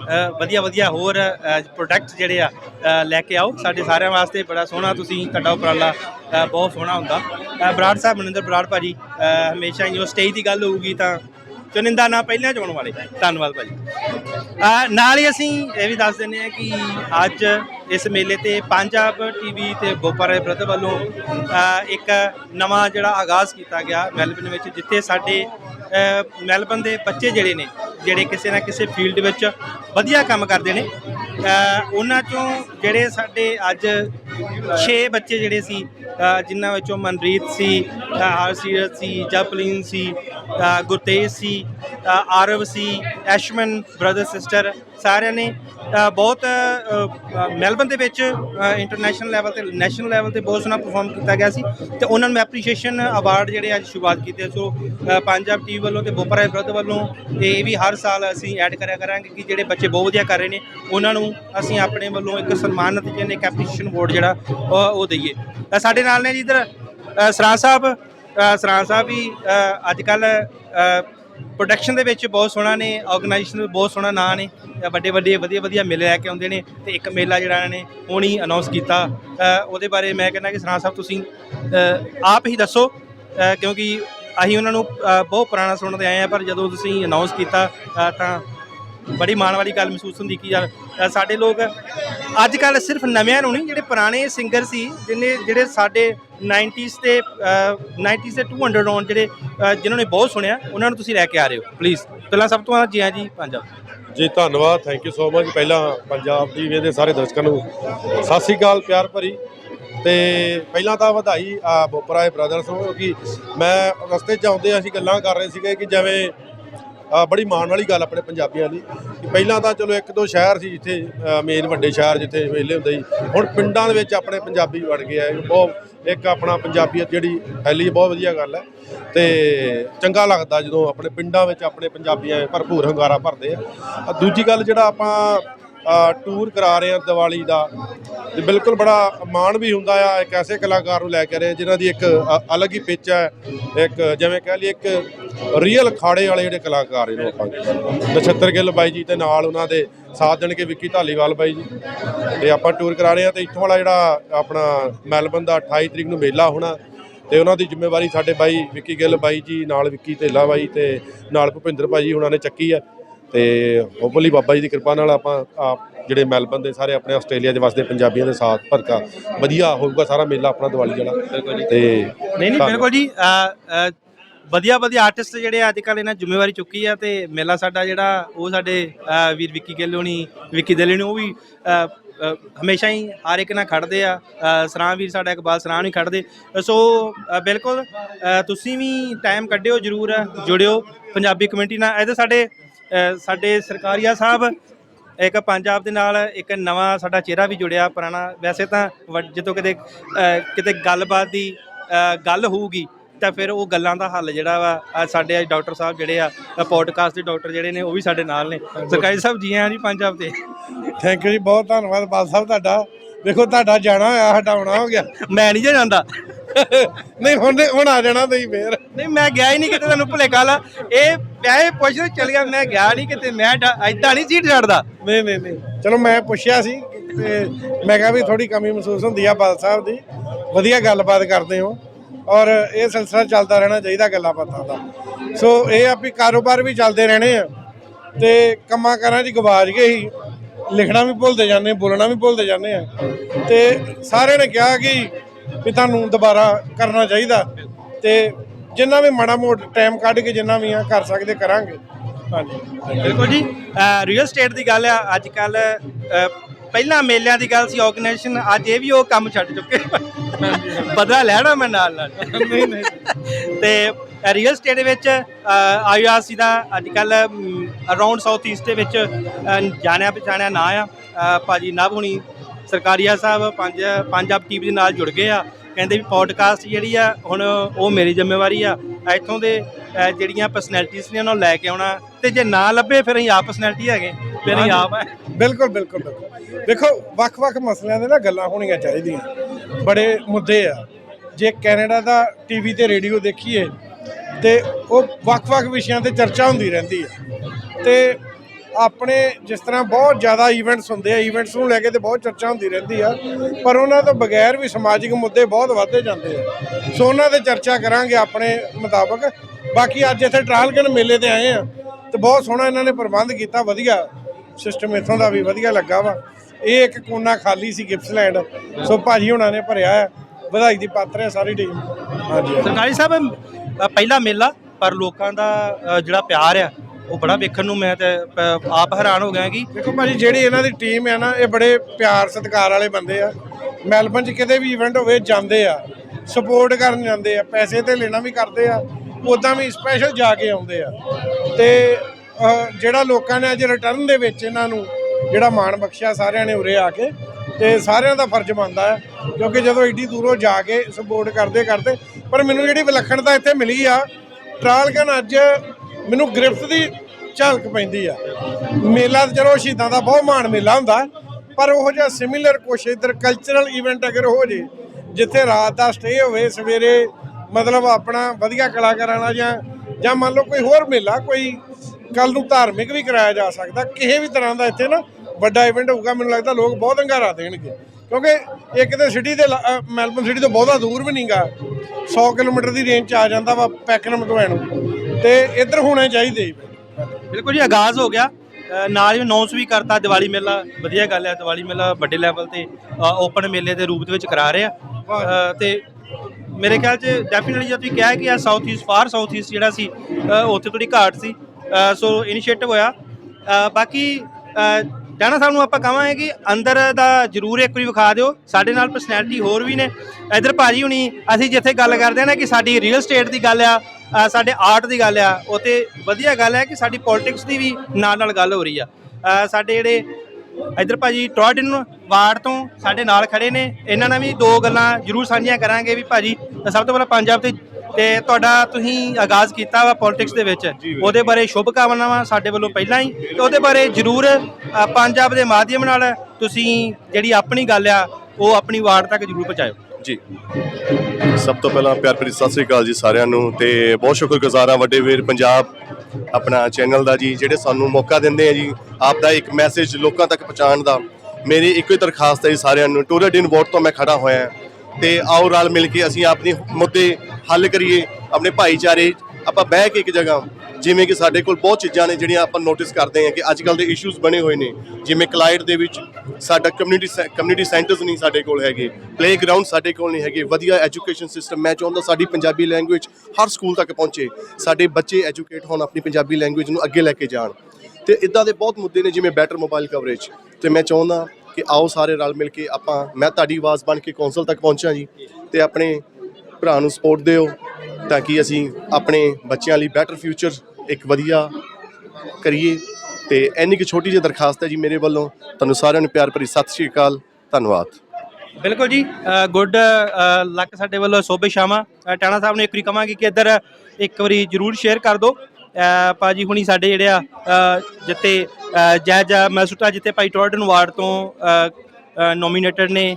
ਵਧੀਆ ਵਧੀਆ ਹੋਰ ਪ੍ਰੋਡਕਟ ਜਿਹੜੇ ਆ ਲੈ ਕੇ ਆਓ। ਸਾਡੇ ਸਾਰਿਆਂ ਵਾਸਤੇ ਬੜਾ ਸੋਹਣਾ ਤੁਸੀਂ ਤੁਹਾਡਾ ਉਪਰਾਲਾ ਬਹੁਤ ਸੋਹਣਾ ਹੁੰਦਾ। ਬਰਾੜ ਸਾਹਿਬ ਮਨਿੰਦਰ ਬਰਾੜ ਭਾਜੀ ਹਮੇਸ਼ਾ ਹੀ ਜੋ ਸਟੇਜ ਦੀ ਗੱਲ ਹੋਊਗੀ ਤਾਂ ਚੁਣਿੰਦਾ ਨਾ ਪਹਿਲਾਂ ਚੋਣ ਵਾਲੇ। ਧੰਨਵਾਦ ਭਾਜੀ। ਅ, ਨਾਲ ਹੀ ਅਸੀਂ ਇਹ ਵੀ ਦੱਸ ਦਿੰਦੇ ਹਾਂ ਕਿ ਅੱਜ ਇਸ ਮੇਲੇ ਤੇ ਪੰਜਾਬ ਟੀਵੀ ਤੇ ਬੋਪਰ ਬ੍ਰਦਰ ਵੱਲੋਂ ਅ, ਇੱਕ ਨਵਾਂ ਜਿਹੜਾ ਆਗਾਜ਼ ਕੀਤਾ ਗਿਆ ਮੈਲਬਨ ਵਿੱਚ ਜਿੱਥੇ ਸਾਡੇ ਅ, ਮੈਲਬਨ ਦੇ ਬੱਚੇ ਜਿਹੜੇ ਨੇ ਜਿਹੜੇ ਕਿਸੇ ਨਾ ਕਿਸੇ ਫੀਲਡ ਵਿੱਚ ਵਧੀਆ ਕੰਮ ਕਰਦੇ ਨੇ। ਅ, ਉਹਨਾਂ ਚੋਂ ਜਿਹੜੇ ਸਾਡੇ ਅੱਜ 6 ਬੱਚੇ ਜਿਹੜੇ ਸੀ ਅ, ਜਿਨ੍ਹਾਂ ਵਿੱਚੋਂ ਮਨਰੀਤ ਸੀ ਅ, ਹਰਸੀਰਤ ਸੀ ਜਪਲੀਨ ਸੀ ਗੁਰਤੇਜ ਸੀ ਆਰਵ ਸੀ, ਐਸ਼ਮਨ ਬ੍ਰਦਰ ਸਿਸਟਰ ਸਾਰਿਆਂ ਨੇ ਬਹੁਤ ਮੈਲਬਨ ਦੇ ਵਿੱਚ ਇੰਟਰਨੈਸ਼ਨਲ ਲੈਵਲ ਤੇ ਨੈਸ਼ਨਲ ਲੈਵਲ ਤੇ ਬਹੁਤ ਸੋਹਣਾ ਪਰਫਾਰਮ ਕੀਤਾ ਗਿਆ ਸੀ ਤੇ ਉਹਨਾਂ ਨੂੰ ਐਪਰੀਸ਼ੀਏਸ਼ਨ ਅਵਾਰਡ ਜਿਹੜੇ ਅੱਜ ਸ਼ੁਰੂਆਤ ਕੀਤੇ ਸੋ ਪੰਜਾਬ ਟੀਵੀ ਵੱਲੋਂ ਤੇ ਬੋਪਰਾ ਬ੍ਰਦਰ ਵੱਲੋਂ ਇਹ ਵੀ ਹਰ ਸਾਲ ਅਸੀਂ ਐਡ ਕਰਿਆ ਕਰਾਂਗੇ ਕਿ ਜਿਹੜੇ ਬੱਚੇ ਬਹੁਤ ਵਧੀਆ ਕਰ ਰਹੇ ਨੇ, ਉਹਨਾਂ ਨੂੰ ਅਸੀਂ ਆਪਣੇ ਵੱਲੋਂ ਇੱਕ ਸਨਮਾਨਿਤ ਜਿਹਨੇ ਇੱਕ ਐਪਰੀਸ਼ੀਏਸ਼ਨ ਅਵਾਰਡ ਜਿਹੜਾ, ਉਹ ਉਹ ਦਈਏ। ਸਾਡੇ ਨਾਲ ਨੇ ਜੀ ਇਧਰ ਸਰਾਂ ਸਾਹਿਬ ਸਰਾਂ ਸਾਹਿਬ ਵੀ ਅੱਜ ਕੱਲ ਪ੍ਰੋਡਕਸ਼ਨ ਦੇ ਵਿੱਚ ਬਹੁਤ ਸੋਹਣਾ ਨੇ ਆਰਗੇਨਾਈਜੇਸ਼ਨ ਬਹੁਤ ਸੋਹਣਾ ਨਾਂ ਨੇ ਵੱਡੇ ਵੱਡੇ ਵਧੀਆ ਵਧੀਆ ਮੇਲੇ ਲੈ ਕੇ ਆਉਂਦੇ ਨੇ ਤੇ ਇੱਕ ਮੇਲਾ ਜਿਹੜਾ ਇਹਨਾਂ ਨੇ ਹੁਣੀ ਅਨਾਉਂਸ ਕੀਤਾ। ਉਹਦੇ ਬਾਰੇ ਮੈਂ ਕਹਿੰਦਾ ਕਿ ਸਰਾਂ ਸਾਹਿਬ ਤੁਸੀਂ ਆਪ ਹੀ ਦੱਸੋ ਕਿਉਂਕਿ ਅਸੀਂ ਉਹਨਾਂ ਨੂੰ ਬਹੁਤ ਪੁਰਾਣਾ ਸੁਣਦੇ ਆਏ ਆ ਪਰ ਜਦੋਂ ਤੁਸੀਂ ਅਨਾਉਂਸ ਕੀਤਾ ਤਾਂ ਬੜੀ ਮਾਣ ਵਾਲੀ ਗੱਲ ਮਹਿਸੂਸ ਹੁੰਦੀ ਕਿ ਯਾਰ ਸਾਡੇ ਲੋਕ ਅੱਜ ਕੱਲ ਸਿਰਫ ਨਵਿਆਂ ਨੂੰ ਨਹੀਂ ਜਿਹੜੇ ਪੁਰਾਣੇ ਸਿੰਗਰ ਸੀ ਜਿਹਨੇ ਜਿਹੜੇ ਸਾਡੇ 90s ਤੇ ਅ, 90s ਤੇ 200 ਰੌਨ ਜਿਹੜੇ ਅ, ਜਿਨ੍ਹਾਂ ਨੇ ਬਹੁਤ ਸੁਣਿਆ ਉਹਨਾਂ ਨੂੰ ਤੁਸੀਂ ਲੈ ਕੇ ਆ ਰਹੇ ਹੋ ਪਲੀਜ਼ ਪਹਿਲਾਂ ਸਭ ਤੋਂ ਜੀ ਹਾਂ ਜੀ ਪੰਜਾਬ। ਜੀ ਧੰਨਵਾਦ ਥੈਂਕ ਯੂ ਸੋ ਮਚ ਪਹਿਲਾਂ ਪੰਜਾਬ ਟੀਵੀ ਦੇ ਸਾਰੇ ਦਰਸ਼ਕਾਂ ਨੂੰ ਸਤਿ ਸ੍ਰੀ ਅਕਾਲ ਪਿਆਰ ਭਰੀ। ਤੇ ਪਹਿਲਾਂ ਤਾਂ ਵਧਾਈ ਆ ਬੋਪਰਾਏ ਬ੍ਰਦਰਸ ਨੂੰ ਕਿ ਮੈਂ ਰਸਤੇ 'ਚ ਆਉਂਦੇ ਅਸੀਂ ਗੱਲਾਂ ਕਰ ਰਹੇ ਸੀਗੇ ਕਿ ਜਿਵੇਂ ਬੜੀ ਮਾਣ ਵਾਲੀ ਗੱਲ ਆਪਣੇ ਪੰਜਾਬੀਆਂ ਦੀ। ਕਿ ਪਹਿਲਾਂ ਤਾਂ ਚਲੋ ਇੱਕ ਦੋ ਸ਼ਹਿਰ ਸੀ ਜਿੱਥੇ ਮੇਨ ਵੱਡੇ ਸ਼ਹਿਰ ਜਿੱਥੇ ਮੇਲੇ ਹੁੰਦੇ ਸੀ। ਹੁਣ ਪਿੰਡਾਂ ਦੇ ਵਿੱਚ ਆਪਣੇ ਪੰਜਾਬੀ ਵੜ ਗਏ ਆ। ਬਹੁਤ, ਇੱਕ ਆਪਣਾ ਪੰਜਾਬੀਅਤ ਜਿਹੜੀ ਫੈਲੀ ਬਹੁਤ ਵਧੀਆ ਗੱਲ ਹੈ ਤੇ ਚੰਗਾ ਲੱਗਦਾ ਜਦੋਂ ਆਪਣੇ ਪਿੰਡਾਂ ਵਿੱਚ ਆਪਣੇ ਪੰਜਾਬੀਆਂ ਭਰਪੂਰ ਹੰਗਾਰਾ ਭਰਦੇ ਆ। ਦੂਜੀ ਗੱਲ ਜਿਹੜਾ ਆਪਾਂ ਟੂਰ ਕਰਾ ਰਹੇ ਹਾਂ ਦੀਵਾਲੀ ਦਾ। ਤੇ ਬਿਲਕੁਲ ਬੜਾ ਮਾਣ ਵੀ ਹੁੰਦਾ ਆ, ਇੱਕ ਐਸੇ ਕਲਾਕਾਰ ਨੂੰ ਲੈ ਕੇ ਰਹੇ, ਜਿਨ੍ਹਾਂ ਦੀ ਇੱਕ ਅ- ਅਲੱਗ ਹੀ ਪਿੱਚ ਹੈ। ਇੱਕ ਜਿਵੇਂ ਕਹਿ ਲਈਏ, ਇੱਕ ਰੀਅਲ ਖਾੜੇ ਵਾਲੇ ਜਿਹੜੇ ਕਲਾਕਾਰ ਨੇ ਆਪਾਂ। ਨਛੱਤਰ ਗਿੱਲ ਬਾਈ ਜੀ ਤੇ ਨਾਲ ਉਹਨਾਂ ਦੇ ਸਾਥ ਦੇਣਗੇ ਵਿੱਕੀ ਢਾਲੀਵਾਲ ਬਾਈ ਜੀ। ਤੇ ਆਪਾਂ ਟੂਰ ਕਰਾ ਰਹੇ ਹਾਂ ਤੇ ਇੱਥੋਂ ਵਾਲਾ ਜਿਹੜਾ ਆਪਣਾ ਮੈਲਬਨ ਦਾ 28 ਤਰੀਕ ਨੂੰ ਮੇਲਾ ਹੋਣਾ, ਤੇ ਉਹਨਾਂ ਦੀ ਜ਼ਿੰਮੇਵਾਰੀ ਸਾਡੇ ਬਾਈ ਵਿੱਕੀ ਗਿੱਲ ਬਾਈ ਜੀ, ਨਾਲ ਵਿੱਕੀ ਢੇਲਾ ਬਾਈ ਤੇ ਨਾਲ ਭੁਪਿੰਦਰ ਭਾਈ ਜੀ, ਉਹਨਾਂ ਨੇ ਚੱਕੀ ਹੈ। ਤੇ ਹੋਪਫੁਲੀ ਬਾਬਾ ਜੀ ਦੀ ਕਿਰਪਾ ਨਾਲ ਆਪਾਂ ਆਪ ਜਿਹੜੇ ਮੈਲਬਨ ਦੇ ਸਾਰੇ ਆਪਣੇ ਆਸਟ੍ਰੇਲੀਆ 'ਚ ਵਸਦੇ ਪੰਜਾਬੀਆਂ ਦੇ ਸਾਥ ਭਰਕਾ ਵਧੀਆ ਹੋਊਗਾ ਸਾਰਾ ਮੇਲਾ ਆਪਣਾ ਦੀਵਾਲੀ ਵਾਲਾ। ਤੇ ਨਹੀਂ ਨਹੀਂ ਬਿਲਕੁਲ ਜੀ ਵਧੀਆ ਵਧੀਆ ਆਰਟਿਸਟ ਜਿਹੜੇ ਅੱਜ ਕੱਲ ਇਹਨਾਂ ਜ਼ਿੰਮੇਵਾਰੀ ਚੁੱਕੀ ਆ ਤੇ ਮੇਲਾ ਸਾਡਾ ਜਿਹੜਾ ਉਹ ਸਾਡੇ ਵੀਰ ਵਿੱਕੀ ਗਿੱਲ ਹੋਣੀ ਵਿੱਕੀ ਦਿੱਲੀ ਨੂੰ ਉਹ ਵੀ ਹਮੇਸ਼ਾ ਹੀ ਹਰ ਇੱਕ ਨਾਲ ਖੜਦੇ ਆ। ਸਰਾਂ ਵੀਰ ਸਾਡਾ ਇਕਬਾਲ ਸਰਾਂ ਨਹੀਂ ਖੜਦੇ। ਸੋ ਬਿਲਕੁਲ ਤੁਸੀਂ ਵੀ ਟਾਈਮ ਕੱਢਿਓ ਜਰੂਰ ਜੁੜਿਓ ਪੰਜਾਬੀ ਕਮਿਊਨਿਟੀ ਨਾਲ। ਇਹਦੇ ਸਾਡੇ ਸਾਡੇ ਸਰਕਾਰੀਆ ਸਾਹਿਬ ਇੱਕ ਪੰਜਾਬ ਦੇ ਨਾਲ ਇੱਕ ਨਵਾਂ ਸਾਡਾ ਚਿਹਰਾ ਵੀ ਜੁੜਿਆ ਪੁਰਾਣਾ। ਵੈਸੇ ਤਾਂ ਜਦੋਂ ਕਿਤੇ ਕਿਤੇ ਗੱਲਬਾਤ ਦੀ ਗੱਲ ਹੋਊਗੀ ਤਾਂ ਫਿਰ ਉਹ ਗੱਲਾਂ ਦਾ ਹੱਲ ਜਿਹੜਾ ਵਾ ਸਾਡੇ ਅੱਜ ਡਾਕਟਰ ਸਾਹਿਬ ਜਿਹੜੇ ਆ ਪੋਡਕਾਸਟ ਦੇ ਡਾਕਟਰ ਜਿਹੜੇ ਨੇ ਉਹ ਵੀ ਸਾਡੇ ਨਾਲ ਨੇ। ਸਰਕਾਰੀ ਸਾਹਿਬ ਜੀ ਆਇਆਂ ਜੀ ਪੰਜਾਬ ਤੇ। ਥੈਂਕ ਯੂ ਜੀ ਬਹੁਤ ਧੰਨਵਾਦ ਬਾਲ ਸਾਹਿਬ ਤੁਹਾਡਾ। ਵੇਖੋ ਤੁਹਾਡਾ ਜਾਣਾ ਹੋਇਆ ਆਉਣਾ ਹੋ ਗਿਆ। ਮੈਂ ਨਹੀਂ ਜਾਂਦਾ। ਨਹੀਂ ਹੁਣ ਹੁਣ ਆ ਜਾਣਾ ਤੁਸੀਂ ਫੇਰ। ਨਹੀਂ ਮੈਂ ਗਿਆ ਹੀ ਨਹੀਂ ਕਿਤੇ ਤੁਹਾਨੂੰ ਭੁਲੇ ਕੱਲ ਇਹ ਵੈਸੇ ਪੁੱਛ ਚੱਲ ਗਿਆ ਮੈਂ ਗਿਆ ਨਹੀਂ ਕਿਤੇ ਮੈਂ ਐਦਾਂ ਨਹੀਂ ਸੀਟ ਛੱਡਦਾ। ਨਹੀਂ ਨਹੀਂ ਨਹੀਂ। ਚਲੋ ਮੈਂ ਪੁੱਛਿਆ ਸੀ ਤੇ ਮੈਂ ਕਿਹਾ ਵੀ ਥੋੜੀ ਕਮੀ ਮਹਿਸੂਸ ਹੁੰਦੀ ਆ ਬਾਲ ਸਾਹਿਬ ਦੀ। ਵਧੀਆ ਗੱਲਬਾਤ ਕਰਦੇ ਹੋ ਔਰ ਇਹ ਸਿਲਸਿਲਾ ਚੱਲਦਾ ਰਹਿਣਾ ਚਾਹੀਦਾ ਗੱਲਾਂ ਬਾਤਾਂ ਦਾ। ਸੋ ਇਹ ਆ ਵੀ ਕਾਰੋਬਾਰ ਵੀ ਚੱਲਦੇ ਰਹਿਣੇ ਆ ਤੇ ਕੰਮਾਂ ਕਾਰਾਂ 'ਚ ਗਵਾਚ ਗਏ ਸੀ। ਲਿਖਣਾ ਵੀ ਭੁੱਲਦੇ ਜਾਂਦੇ ਬੋਲਣਾ ਵੀ ਭੁੱਲਦੇ ਜਾਂਦੇ ਆ। ਤੇ ਸਾਰਿਆਂ ਨੇ ਕਿਹਾ ਕਿ ਵੀ ਤੁਹਾਨੂੰ ਦੁਬਾਰਾ ਕਰਨਾ ਚਾਹੀਦਾ ਤੇ ਜਿੰਨਾ ਵੀ ਮਾੜਾ ਮੋਟ ਟਾਈਮ ਕੱਢ ਕੇ ਜਿੰਨਾ ਵੀ ਆ ਕਰ ਸਕਦੇ ਕਰਾਂਗੇ। ਹਾਂਜੀ। ਬਿਲਕੁਲ ਜੀ। ਰੀਅਲ ਸਟੇਟ ਦੀ ਗੱਲ ਆ ਅੱਜ ਕੱਲ ਪਹਿਲਾਂ ਮੇਲਿਆਂ ਦੀ ਗੱਲ ਸੀ ਆਰਗੇਨਾਈਜੇਸ਼ਨ ਅੱਜ ਇਹ ਵੀ ਉਹ ਕੰਮ ਛੱਡ ਚੁੱਕੇ ਬਦਲਾ ਲੈਣਾ ਮੈਂ ਨਾਲ ਨਾਲ। ਨਹੀਂ ਨਹੀਂ। ਤੇ ਰੀਅਲ ਸਟੇਟ ਦੇ ਵਿੱਚ ਆਈਆਰਸੀ ਦਾ ਅੱਜ ਕੱਲ ਅਰਾਊਂਡ ਸਾਊਥ ਈਸਟ ਦੇ ਵਿੱਚ ਜਾਣਿਆ ਪਛਾਣਿਆ ਨਾਂ ਆ। ਭਾਜੀ ਨਵ ਹੁਣੀ ਸਰਕਾਰੀਆ ਸਾਹਿਬ ਪੰਜ, ਪੰਜਾਬ ਟੀਵੀ ਦੇ ਨਾਲ ਜੁੜ ਗਏ ਆ। ਕਹਿੰਦੇ ਵੀ ਪੋਡਕਾਸਟ ਜਿਹੜੀ ਆ, ਹੁਣ ਉਹ ਮੇਰੀ ਜ਼ਿੰਮੇਵਾਰੀ ਆ। ਇੱਥੋਂ ਦੇ ਜਿਹੜੀਆਂ ਪਰਸਨੈਲਿਟੀਆਂ ਨੇ ਉਹਨਾਂ ਨੂੰ ਲੈ ਕੇ ਆਉਣਾ। ਤੇ ਜੇ ਨਾ ਲੱਭੇ, ਫਿਰ ਅਸੀਂ ਆਪ ਪਰਸਨੈਲਿਟੀ ਹੈਗੇ। ਫਿਰ ਅਸੀਂ ਆਪ ਹੈ ਬਿਲਕੁਲ ਬਿਲਕੁਲ ਬਿਲਕੁਲ। ਦੇਖੋ, ਵੱਖ-ਵੱਖ ਮਸਲਿਆਂ ਦੇ ਨਾ ਗੱਲਾਂ ਹੋਣੀਆਂ ਚਾਹੀਦੀਆਂ। ਬੜੇ ਮੁੱਦੇ ਆ। ਜੇ ਕੈਨੇਡਾ ਦਾ ਟੀਵੀ ਤੇ ਰੇਡੀਓ ਦੇਖੀਏ, ਤੇ ਉਹ ਵੱਖ-ਵੱਖ ਵਿਸ਼ਿਆਂ ਤੇ ਚਰਚਾ ਹੁੰਦੀ ਰਹਿੰਦੀ ਹੈ ਤੇ ਆਪਣੇ ਜਿਸ ਤਰ੍ਹਾਂ ਬਹੁਤ ਜ਼ਿਆਦਾ ਇਵੈਂਟਸ ਹੁੰਦੇ ਆ ਇਵੈਂਟਸ ਨੂੰ ਲੈ ਕੇ ਤੇ ਬਹੁਤ ਚਰਚਾ ਹੁੰਦੀ ਰਹਿੰਦੀ ਆ ਪਰ ਉਹਨਾਂ ਤੋਂ ਬਗੈਰ ਵੀ ਸਮਾਜਿਕ ਮੁੱਦੇ ਬਹੁਤ ਵੱਧਦੇ ਜਾਂਦੇ ਆ। ਸੋ ਉਹਨਾਂ ਤੇ ਚਰਚਾ ਕਰਾਂਗੇ ਆਪਣੇ ਮੁਤਾਬਕ। ਬਾਕੀ ਅੱਜ ਇੱਥੇ ਟ੍ਰਾਲਗਨ ਮੇਲੇ ਤੇ ਆਏ ਆ ਤੇ ਬਹੁਤ ਸੋਹਣਾ ਇਹਨਾਂ ਨੇ ਪ੍ਰਬੰਧ ਕੀਤਾ ਵਧੀਆ ਸਿਸਟਮ ਇੱਥੋਂ ਦਾ ਵੀ ਵਧੀਆ ਲੱਗਾ ਵਾ। ਇਹ ਇੱਕ ਕੋਨਾ ਖਾਲੀ ਸੀ ਗਿਪਸਲੈਂਡ ਸੋ ਭਾਜੀ ਹੁਣਾਂ ਨੇ ਭਰਿਆ ਹੈ ਵਧਾਈ ਦੀ ਪਾਤਰ ਹੈ ਸਾਰੀ ਟੀਮ ਹਾਂਜੀ ਸਰਕਾਰੀ ਸਾਹਿਬ ਪਹਿਲਾ ਮੇਲਾ ਪਰ ਲੋਕਾਂ ਦਾ ਜਿਹੜਾ ਪਿਆਰ ਆ ਉਹ ਬੜਾ ਵੇਖਣ ਨੂੰ ਮੈਂ ਤੇ ਪ- ਆਪ ਹੈਰਾਨ ਹੋ ਗਿਆ ਕਿ ਦੇਖੋ ਭਾਜੀ ਜਿਹੜੀ ਇਹਨਾਂ ਦੀ ਟੀਮ ਹੈ ਨਾ ਇਹ ਬੜੇ ਪਿਆਰ ਸਤਿਕਾਰ ਵਾਲੇ ਬੰਦੇ ਆ। ਮੈਲਬਨ 'ਚ ਕਿਤੇ ਵੀ ਇਵੈਂਟ ਹੋਵੇ ਜਾਂਦੇ ਆ। ਸਪੋਰਟ ਕਰਨ ਜਾਂਦੇ ਆ ਪੈਸੇ ਤੇ ਲੈਣਾ ਵੀ ਕਰਦੇ ਆ ਉਦਾਂ ਵੀ ਸਪੈਸ਼ਲ ਜਾ ਕੇ ਆਉਂਦੇ ਆ। ਤੇ ਅਹ, ਜਿਹੜਾ ਲੋਕਾਂ ਨੇ ਅੱਜ ਰਿਟਰਨ ਦੇ ਵਿੱਚ ਇਹਨਾਂ ਨੂੰ ਜਿਹੜਾ ਮਾਣ ਬਖਸ਼ਿਆ ਸਾਰਿਆਂ ਨੇ ਉਰੇ ਆ ਕੇ ਤੇ ਸਾਰਿਆਂ ਦਾ ਫਰਜ਼ ਬਣਦਾ ਹੈ। ਕਿਉਂਕਿ ਜਦੋਂ ਏਡੀ ਦੂਰੋਂ ਜਾ ਕੇ ਸਪੋਰਟ ਕਰਦੇ ਕਰਦੇ ਪਰ ਮੈਨੂੰ ਜਿਹੜੀ ਵਿਲੱਖਣਤਾ ਇੱਥੇ ਮਿਲੀ ਆ ਟਰਾਲਗਨ ਅੱਜ ਮੈਨੂੰ ਗ੍ਰਿਫਤ ਦੀ ਝਲਕ ਪੈਂਦੀ ਆ। ਮੇਲਾ ਤਾਂ ਚਲੋ ਸ਼ਹੀਦਾਂ ਦਾ ਬਹੁਤ ਮਾਣ ਮੇਲਾ ਹੁੰਦਾ, ਪਰ ਉਹ ਜਿਹਾ ਸਿਮਿਲਰ ਕੁਛ ਇਧਰ ਕਲਚਰਲ ਇਵੈਂਟ ਅਗਰ ਹੋ ਜੇ, ਜਿੱਥੇ ਰਾਤ ਦਾ ਸਟੇ ਹੋਵੇ, ਸਵੇਰੇ ਮਤਲਬ ਆਪਣਾ ਵਧੀਆ ਕਲਾਕਾਰਾਂ ਨਾਲ ਜਾਂ ਜਾਂ ਮੰਨ ਲਓ ਕੋਈ ਹੋਰ ਮੇਲਾ, ਕੋਈ ਕੱਲ ਨੂੰ ਧਾਰਮਿਕ ਵੀ ਕਰਾਇਆ ਜਾ ਸਕਦਾ, ਕਿਸੇ ਵੀ ਤਰ੍ਹਾਂ ਦਾ ਇੱਥੇ ਨਾ ਵੱਡਾ ਇਵੈਂਟ ਹੋਊਗਾ, ਮੈਨੂੰ ਲੱਗਦਾ ਲੋਕ ਬਹੁਤ ਹੰਗਾਰਾ ਦੇਣਗੇ। ਕਿਉਂਕਿ ਇੱਕ ਤੇ ਸਿਟੀ ਦੇ ਲਾ- ਅਹ ਮੈਲਬਨ ਸਿਟੀ ਤੋਂ ਬਹੁਤਾ ਦੂਰ ਵੀ ਨਹੀਂਗਾ 100 ਕਿਲੋਮੀਟਰ ਦੀ ਰੇਂਜ ਚ ਆ ਜਾਂਦਾ ਵਾ ਪੈਕਨਮ ਤੋਂ ਐਨੂੰ ਤੇ ਇੱਧਰ ਹੋਣੇ ਚਾਹੀਦੇ। ਬਿਲਕੁਲ ਜੀ ਆਗਾਜ਼ ਹੋ ਗਿਆ। ਅ, ਨਾਲ ਹੀ ਅਨਾਉਂਸ ਵੀ ਕਰਤਾ ਦੀਵਾਲੀ ਮੇਲਾ ਵਧੀਆ ਗੱਲ ਹੈ ਦੀਵਾਲੀ ਮੇਲਾ ਵੱਡੇ ਲੈਵਲ ਤੇ ਓਪਨ ਮੇਲੇ ਦੇ ਰੂਪ ਦੇ ਵਿੱਚ ਕਰਾ ਰਹੇ। ਆ ਅ, ਤੇ ਮੇਰੇ ਖਿਆਲ 'ਚ ਡੈਫੀਨਿਟਲੀ ਜਦ ਤੁਸੀਂ ਕਿਹਾ ਕਿ ਆ south east far south east ਜਿਹੜਾ ਸੀ ਅ, ਉੱਥੇ ਥੋੜੀ ਘਾਟ ਸੀ। ਅ, ਸੋ ਇਨੀਸ਼ੀਏਟਿਵ ਹੋਇਆ। ਅ, ਬਾਕੀ ਅ, ਡਾਣਾ ਸਾਹਿਬ ਨੂੰ ਆਪਾਂ ਕਹਾਂਗੇ ਕਿ ਅੰਦਰ ਦਾ ਜ਼ਰੂਰ ਇੱਕ ਵਾਰੀ ਵਿਖਾ ਦਿਓ। ਸਾਡੇ ਨਾਲ ਪਰਸਨੈਲਿਟੀ ਹੋਰ ਵੀ ਨੇ। ਇਧਰ ਭਾਜੀ ਹੁਣੀ ਅਸੀਂ ਜਿੱਥੇ ਗੱਲ ਕਰਦੇ ਆ ਨਾ ਕਿ ਸਾਡੀ ਰੀਅਲ ਸਟੇਟ ਦੀ ਗੱਲ ਆ ਅ, ਸਾਡੇ ਆਰਟ ਦੀ ਗੱਲ ਆ ਉਹ ਤੇ ਵਧੀਆ ਗੱਲ ਹੈ ਕਿ ਸਾਡੀ ਪੋਲਿਟਿਕਸ ਦੀ ਵੀ ਨਾਲ ਨਾਲ ਗੱਲ ਹੋ ਰਹੀ ਆ। ਅ, ਸਾਡੇ ਜਿਹੜੇ ਇਧਰ ਭਾਜੀ ਟੋਇਡਨ ਵਾਰਡ ਤੋਂ ਸਾਡੇ ਨਾਲ ਖੜੇ ਨੇ। ਇਹਨਾਂ ਨਾਲ ਵੀ ਦੋ ਗੱਲਾਂ ਜ਼ਰੂਰ ਸਾਂਝੀਆਂ ਕਰਾਂਗੇ ਵੀ ਭਾਜੀ ਸਭ ਤੋਂ ਪਹਿਲਾਂ ਪੰਜਾਬ ਤੇ ਤੇ ਤੁਹਾਡਾ ਤੁਸੀਂ ਆਗਾਜ਼ ਕੀਤਾ ਵਾ ਪੋਲਿਟਿਕਸ ਦੇ ਵਿੱਚ। ਉਹਦੇ ਬਾਰੇ ਸ਼ੁਭ ਕਾਮਨਾਵਾਂ ਸਾਡੇ ਵੱਲੋਂ ਪਹਿਲਾਂ ਹੀ। ਤੇ ਉਹਦੇ ਬਾਰੇ ਜ਼ਰੂਰ ਪੰਜਾਬ ਦੇ ਮਾਧਿਅਮ ਨਾਲ ਤੁਸੀਂ ਜਿਹੜੀ ਆਪਣੀ ਗੱਲ ਆ ਉਹ ਆਪਣੀ ਵਾਰਡ ਤੱਕ ਜ਼ਰੂਰ ਪਹੁੰਚਾਇਓ। ਜੀ। ਸਭ ਤੋਂ ਪਹਿਲਾਂ ਪਿਆਰ ਭਰੀ ਸਤਿ ਸ੍ਰੀ ਅਕਾਲ ਜੀ ਸਾਰਿਆਂ ਨੂੰ ਤੇ ਬਹੁਤ ਸ਼ੁਕਰਗੁਜ਼ਾਰ ਹਾਂ ਵੱਡੇ ਵੀਰ ਪੰਜਾਬ ਆਪਣਾ ਚੈਨਲ ਦਾ ਜੀ ਜਿਹੜੇ ਸਾਨੂੰ ਮੌਕਾ ਦਿੰਦੇ ਆ ਜੀ ਆਪ ਦਾ ਇੱਕ ਮੈਸੇਜ ਲੋਕਾਂ ਤੱਕ ਪਹੁੰਚਾਉਣ ਦਾ। ਮੇਰੀ ਇੱਕੋ ਹੀ ਦਰਖਾਸਤ ਹੈ ਜੀ ਸਾਰਿਆਂ ਨੂੰ ਟੂਰਡ ਇਨ ਵੋਟ ਤੋਂ ਮੈਂ ਖੜਾ ਹੋਇਆ ਤੇ ਆਓ ਰਲ ਮਿਲ ਕੇ ਅਸੀਂ ਆਪਣੇ ਮੁੱਦੇ ਹੱਲ ਕਰੀਏ ਆਪਣੇ ਭਾਈਚਾਰੇ, ਆਪਾਂ ਬਹਿ ਕੇ ਇੱਕ ਜਗ੍ਹਾ ਜਿਵੇਂ ਕਿ ਸਾਡੇ ਕੋਲ ਬਹੁਤ ਚੀਜ਼ਾਂ ਨੇ ਜਿਹੜੀਆਂ ਆਪਾਂ ਨੋਟਿਸ ਕਰਦੇ ਹਾਂ ਕਿ ਅੱਜ ਕੱਲ ਦੇ ਇਸ਼ੂਜ਼ ਬਣੇ ਹੋਏ ਨੇ। ਜਿਵੇਂ ਕਲਾਈਡ ਦੇ ਵਿੱਚ ਸਾਡਾ ਕਮਿਊਨਿਟੀ ਕਮਿਊਨਿਟੀ ਸੈਂਟਰਸ ਨਹੀਂ ਸਾਡੇ ਕੋਲ ਹੈਗੇ ਪਲੇਗਰਾਉਂਡ ਸਾਡੇ ਕੋਲ ਨਹੀਂ ਹੈਗੇ, ਵਧੀਆ ਐਜੂਕੇਸ਼ਨ ਸਿਸਟਮ ਮੈਂ ਚਾਹੁੰਦਾ ਸਾਡੀ ਪੰਜਾਬੀ ਲੈਂਗੁਏਜ ਹਰ ਸਕੂਲ ਤੱਕ ਪਹੁੰਚੇ, ਸਾਡੇ ਬੱਚੇ ਐਜੂਕੇਟ ਹੋਣ ਆਪਣੀ ਪੰਜਾਬੀ ਲੈਂਗੁਏਜ ਨੂੰ ਅੱਗੇ ਲੈ ਕੇ ਜਾਣ। ਤੇ ਇਦਾਂ ਦੇ ਬਹੁਤ ਮੁੱਦੇ ਨੇ ਜਿਵੇਂ ਬੈਟਰ ਮੋਬਾਈਲ ਕਵਰੇਜ ਤੇ ਮੈਂ ਚਾਹੁੰਦਾ ਕਿ ਆਓ ਸਾਰੇ ਰਲ ਮਿਲ ਕੇ ਆਪਾਂ, ਮੈਂ ਤੁਹਾਡੀ ਆਵਾਜ਼ ਬਣ ਕੇ ਕੌਂਸਲ ਤੱਕ ਪਹੁੰਚਾਂ ਜੀ, ਤੇ ਆਪਣੇ ਭਰਾ ਨੂੰ ਸਪੋਰਟ ਦਿਓ ਤਾਂ ਕਿ ਅਸੀਂ ਆਪਣੇ ਬੱਚਿਆਂ ਲਈ ਬੈਟਰ ਫਿਊਚਰ ਇੱਕ ਵਧੀਆ ਕਰੀਏ। ਤੇ ਇੰਨੀ ਕਿ ਛੋਟੀ ਜਿਹੀ ਦਰਖਾਸਤ ਹੈ ਜੀ ਮੇਰੇ ਵੱਲੋਂ। ਤੁਹਾਨੂੰ ਸਾਰਿਆਂ ਨੂੰ ਪਿਆਰ ਭਰੀ ਸਤਿ ਸ਼੍ਰੀ ਅਕਾਲ ਧੰਨਵਾਦ। ਬਿਲਕੁਲ ਜੀ ਗੁੱਡ ਲੱਕ ਸਾਡੇ ਵੱਲੋਂ ਸੋਭੇ ਸ਼ਾਮਾ। ਅ, ਟਾਣਾ ਸਾਹਿਬ ਨੂੰ ਇੱਕ ਵਾਰੀ ਕਵਾਂਗੇ ਕਿ ਇੱਧਰ ਇੱਕ ਵਾਰੀ ਜਰੂਰ ਸ਼ੇਅਰ ਕਰ ਦਿਓ। ਅ, ਭਾਜੀ ਹੁਣੀ ਸਾਡੇ ਜਿਹੜੇ ਆ ਅ, ਜਿੱਤੇ ਅ, ਜੈਜ ਮੈਸੂਟਾ ਜਿੱਤੇ ਭਾਈ ਟੋਰਡਨ ਵਾਰਡ ਤੋਂ ਨੋਮੀਨੇਟਡ ਨੇ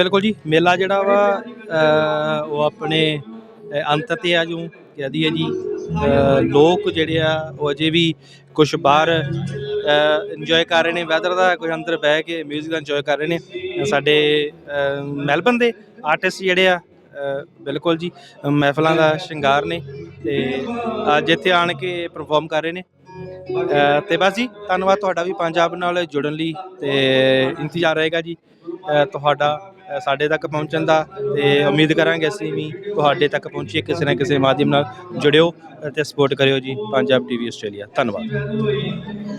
ਬਿਲਕੁਲ ਜੀ ਮੇਲਾ ਜਿਹੜਾ ਵਾ ਅ, ਉਹ ਆਪਣੇ ਅ, ਅੰਤ ਤੇ ਆ ਜੂ ਕਹਦੀ ਹੈ ਜੀ ਅ, ਲੋਕ ਜਿਹੜੇ ਆ ਉਹ ਅਜੇ ਵੀ ਕੁਝ ਬਾਹਰ ਇੰਜੋਏ ਕਰ ਰਹੇ ਨੇ ਵੈਦਰ ਦਾ ਕੁਝ ਅੰਦਰ ਬਹਿ ਕੇ 뮤직 ਦਾ ਇੰਜੋਏ ਕਰ ਰਹੇ ਨੇ ਸਾਡੇ ਅ, ਮੈਲਬਨ ਦੇ ਆਰਟਿਸਟ ਜਿਹੜੇ ਆ ਅ, ਬਿਲਕੁਲ ਜੀ ਮਹਿਫਲਾਂ ਦਾ ਸ਼ਿੰਗਾਰ ਨੇ ਤੇ ਅੱਜ ਇੱਥੇ ਆਣ ਕੇ ਪਰਫਾਰਮ ਕਰ ਰਹੇ ਨੇ ਅ, ਤੇ ਬਸ ਜੀ ਧੰਨਵਾਦ ਤੁਹਾਡਾ ਵੀ ਪੰਜਾਬ ਨਾਲ ਜੁੜਨ ਲਈ ਤੇ ਇੰਤਜ਼ਾਰ ਰਹੇਗਾ ਜੀ ਅ, ਤੁਹਾਡਾ ਸਾਡੇ ਤੱਕ ਪਹੁੰਚਣ ਦਾ ਤੇ ਉਮੀਦ ਕਰਾਂਗੇ ਅਸੀਂ ਵੀ ਤੁਹਾਡੇ ਤੱਕ ਪਹੁੰਚੀਏ ਕਿਸੇ ਨਾ ਕਿਸੇ ਮਾਧਿਅਮ ਨਾਲ ਜੁੜਿਓ ਤੇ ਸਪੋਰਟ ਕਰਿਓ ਜੀ, ਪੰਜਾਬ ਟੀਵੀ ਆਸਟ੍ਰੇਲੀਆ ਧੰਨਵਾਦ।